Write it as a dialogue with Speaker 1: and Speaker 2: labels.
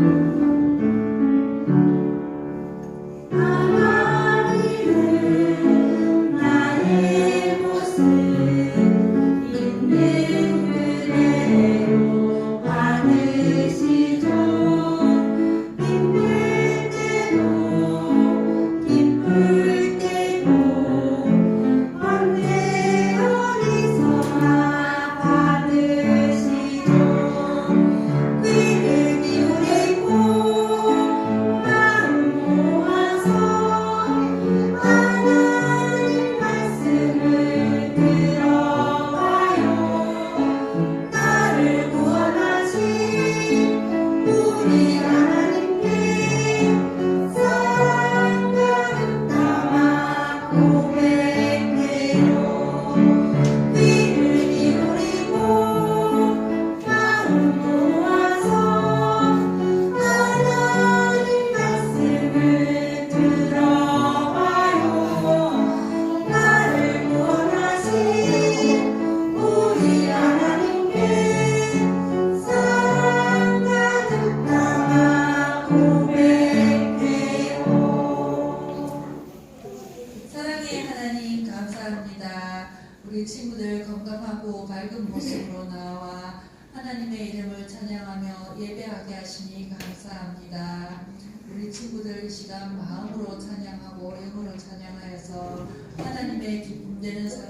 Speaker 1: Thank you. 우리 친구들 건강하고 밝은 모습으로 나와 하나님의 이름을 찬양하며 예배하게 하시니 감사합니다. 우리 친구들 이 시간 마음으로 찬양하고 영으로 찬양하여서 하나님의 기쁨되는 사랑